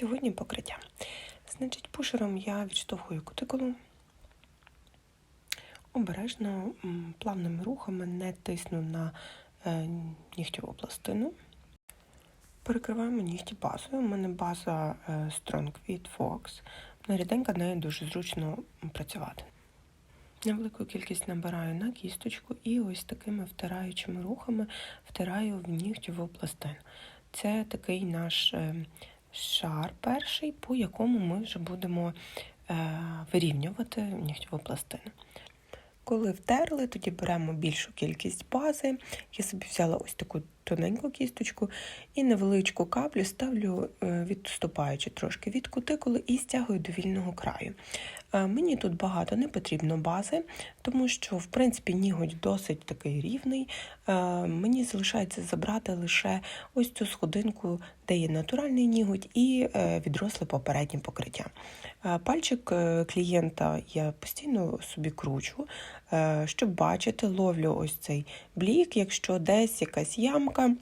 Сьогодні покриття. Значить, пушером я відштовхую кутикулу. Обережно, плавними рухами не тисну на е, нігтєву пластину. Перекриваємо нігті базою. У мене база е, Strong від Fox. Вона ріденька, нею дуже зручно працювати. Невелику кількість набираю на кісточку і ось такими втираючими рухами втираю в нігтєву пластину. Це такий наш е, шар перший, по якому ми вже будемо е, вирівнювати нігтьову пластину. Коли втерли, тоді беремо більшу кількість бази. Я собі взяла ось таку тоненьку кісточку і невеличку каплю ставлю, е, відступаючи трошки від кутикули і стягую до вільного краю. Е, Мені тут багато не потрібно бази, тому що, в принципі, ніготь досить такий рівний. Е, Мені залишається забрати лише ось цю сходинку, де є натуральний ніготь, і відросле попереднє покриття. Пальчик клієнта я постійно собі кручу, щоб бачити, ловлю ось цей блік. Якщо десь якась ямка,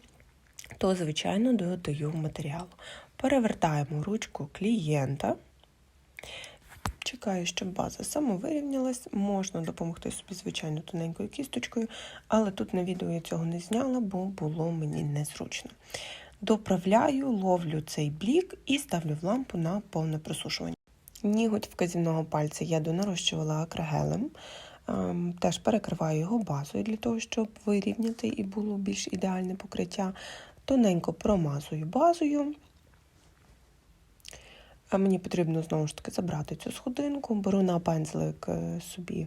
то, звичайно, додаю матеріалу. Перевертаємо ручку клієнта. Чекаю, щоб база самовирівнялась. Можна допомогти собі, звичайно, тоненькою кісточкою, але тут на відео я цього не зняла, бо було мені незручно. Доправляю, ловлю цей блік і ставлю в лампу на повне просушування. Ніготь вказівного пальця я донарощувала акригелем. Ем, Теж перекриваю його базою для того, щоб вирівняти і було більш ідеальне покриття. Тоненько промазую базою. Мені потрібно знову ж таки забрати цю сходинку, беру на пензлик е, собі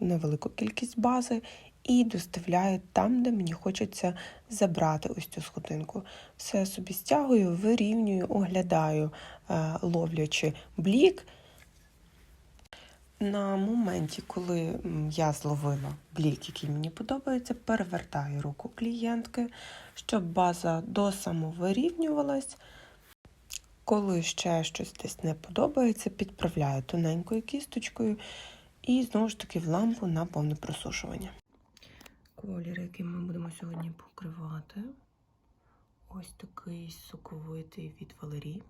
невелику кількість бази і доставляю там, де мені хочеться забрати ось цю сходинку. Все собі стягую, вирівнюю, оглядаю, е, ловлячи блік. На моменті, коли я зловила блік, який мені подобається, перевертаю руку клієнтки, щоб база досамовирівнювалась. Коли ще щось десь не подобається, підправляю тоненькою кісточкою і знову ж таки в лампу на повне просушування. Колір, який ми будемо сьогодні покривати, ось такий соковитий від Валерії.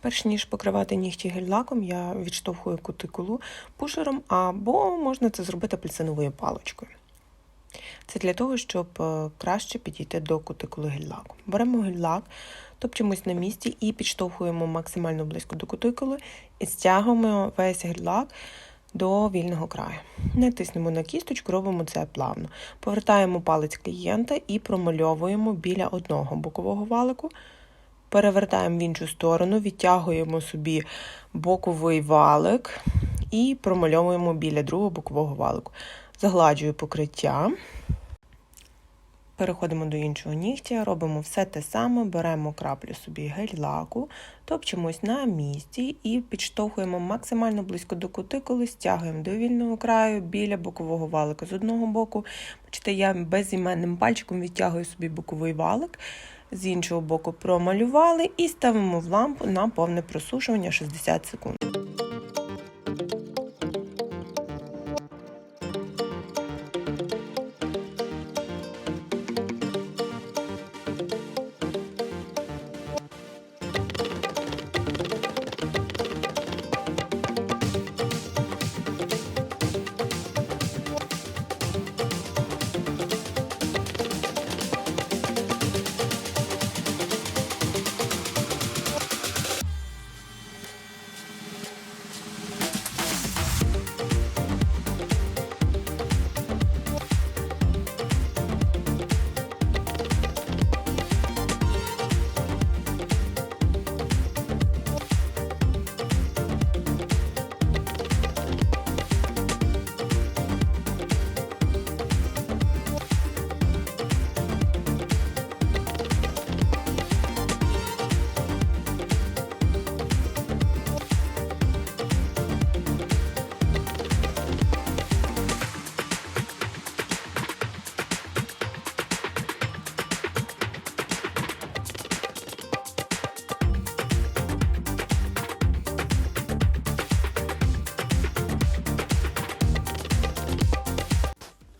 Перш ніж покривати нігті гель-лаком, я відштовхую кутикулу пушером, або можна це зробити апельсиновою паличкою. Це для того, щоб е, краще підійти до кутикули гель-лаку. Беремо гель-лак, топчемось на місці і підштовхуємо максимально близько до кутикули і стягуємо весь гель-лак до вільного краю. Не тиснемо на кісточку, робимо це плавно. Повертаємо палець клієнта і промальовуємо біля одного бокового валику. Перевертаємо в іншу сторону, відтягуємо собі боковий валик і промальовуємо біля другого бокового валику. Загладжую покриття. Переходимо до іншого нігтя, робимо все те саме, беремо краплю собі гель-лаку, топчемось на місці і підштовхуємо максимально близько до кутикули, стягуємо до вільного краю біля бокового валика з одного боку. Бачите, я безіменним пальчиком відтягую собі боковий валик, з іншого боку промалювали і ставимо в лампу на повне просушування 60 секунд.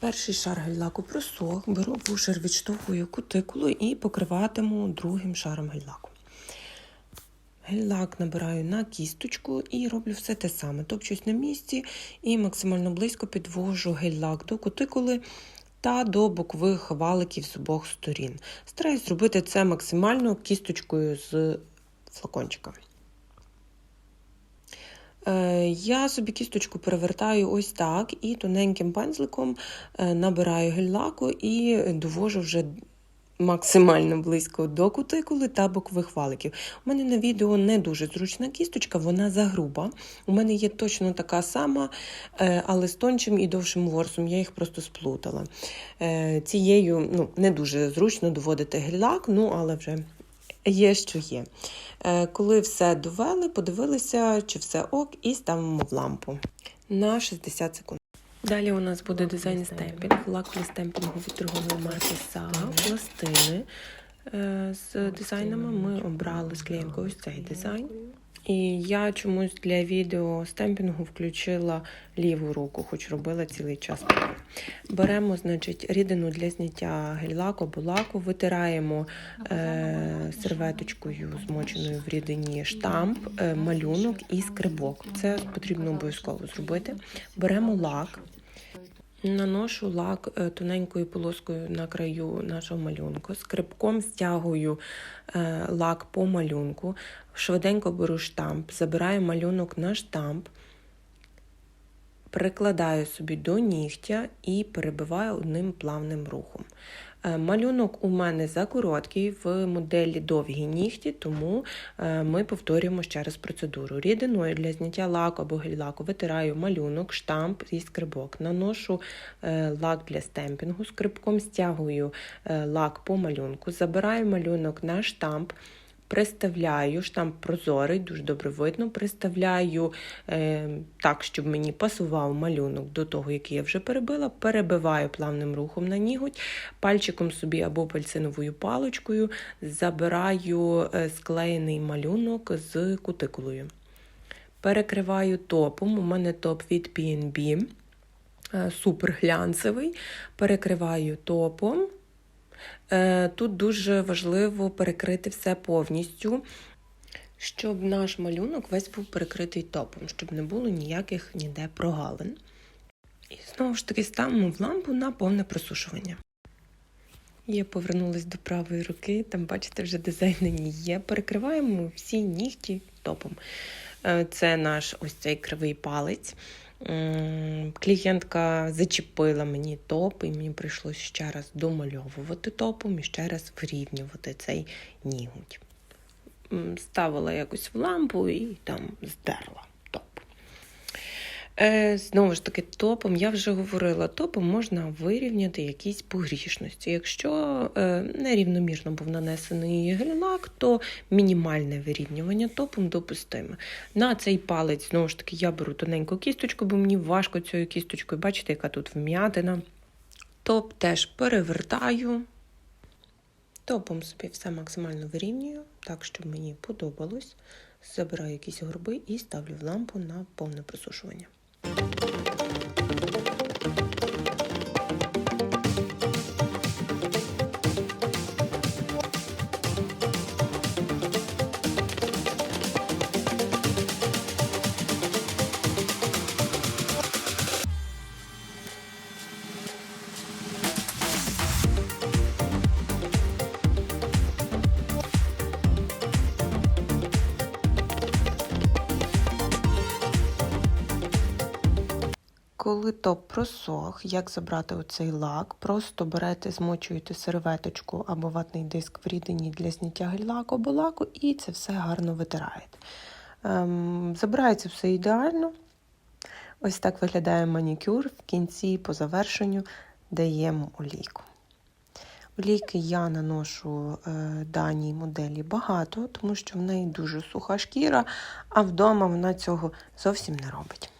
Перший шар гель-лаку просох, беру вушер, відштовхую кутикулу і покриватиму другим шаром гель-лаку. Гель-лак набираю на кісточку і роблю все те саме. Топчусь на місці і максимально близько підвожу гель-лак до кутикули та до бокових валиків з обох сторін. Стараюсь зробити це максимально кісточкою з флакончика. Е, Я собі кісточку перевертаю ось так і тоненьким пензликом е, набираю гель-лаку і довожу вже максимально близько до кутикули та бокових валиків. У мене на відео не дуже зручна кісточка, вона загруба. У мене є точно така сама, е, але з тончим і довшим ворсом. Я їх просто сплутала. Цією ну, не дуже зручно доводити гель-лак, ну але вже. Є, що є. Е, Коли все довели, подивилися, чи все ок, і ставимо в лампу на 60 секунд. Далі у нас буде дизайн стемпінг, лакові стемпінгу від торгової марки Сага, пластини. Е, З дизайнами ми обрали з клієнткою ось цей дизайн. І я чомусь для відео стемпінгу включила ліву руку, хоч робила цілий час. Беремо, значить, рідину для зняття гель-лаку або лаку, витираємо е, серветочкою, змоченою в рідині штамп, е, малюнок і скрибок. Це потрібно обов'язково зробити. Беремо лак. Наношу лак е, тоненькою полоскою на краю нашого малюнку, скрипком стягую е, лак по малюнку, швиденько беру штамп, забираю малюнок на штамп, прикладаю собі до нігтя і перебиваю одним плавним рухом. Е, Малюнок у мене закороткий, в моделі довгі нігті, тому е, ми повторюємо ще раз процедуру. Рідиною для зняття лаку або гель-лаку витираю малюнок, штамп і скрибок. Наношу е, лак для стемпінгу, скрибком стягую лак по малюнку, забираю малюнок на штамп. Приставляю штамп прозорий, дуже добре видно. Приставляю е, так, щоб мені пасував малюнок до того, який я вже перебила. Перебиваю плавним рухом на ніготь, пальчиком собі або пальциновою паличкою забираю е, склеєний малюнок з кутикулою. Перекриваю топом. У мене топ від PNB, е, супер глянцевий. Перекриваю топом. Е, Тут дуже важливо перекрити все повністю, щоб наш малюнок весь був перекритий топом, щоб не було ніяких ніде прогалин. І знову ж таки ставимо в лампу на повне просушування. Я повернулася до правої руки, там, бачите, вже дизайн на є. Перекриваємо всі нігті топом. Е, Це наш ось цей кривий палець. Клієнтка зачепила мені топ, і мені прийшлося ще раз домальовувати топом і ще раз вирівнювати цей нігуть. Ставила якось в лампу і там здерла. Е, Знову ж таки, топом, я вже говорила, топом можна вирівняти якісь погрішності. Якщо е, нерівномірно був нанесений гель-лак, то мінімальне вирівнювання топом допустиме. На цей палець, знову ж таки, я беру тоненьку кісточку, бо мені важко цією кісточкою. Бачите, яка тут вм'ятина. Топ теж перевертаю. Топом собі все максимально вирівнюю, так, щоб мені подобалось. Забираю якісь горби і ставлю в лампу на повне просушування. Коли топ просох, як забрати оцей лак, просто берете, змочуєте серветочку або ватний диск в рідині для зняття гель-лаку або лаку, і це все гарно витираєте. Ем, забирається все ідеально. Ось так виглядає манікюр. В кінці, по завершенню, даємо олійку. Олійки я наношу е, даній моделі багато, тому що в неї дуже суха шкіра, а вдома вона цього зовсім не робить.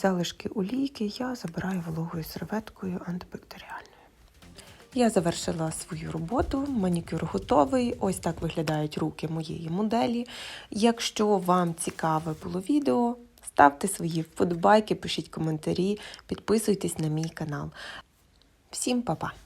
Залишки олійки я забираю вологою серветкою антибактеріальною. Я завершила свою роботу, манікюр готовий. Ось так виглядають руки моєї моделі. Якщо вам цікаве було відео, ставте свої вподобайки, пишіть коментарі, підписуйтесь на мій канал. Всім па-па!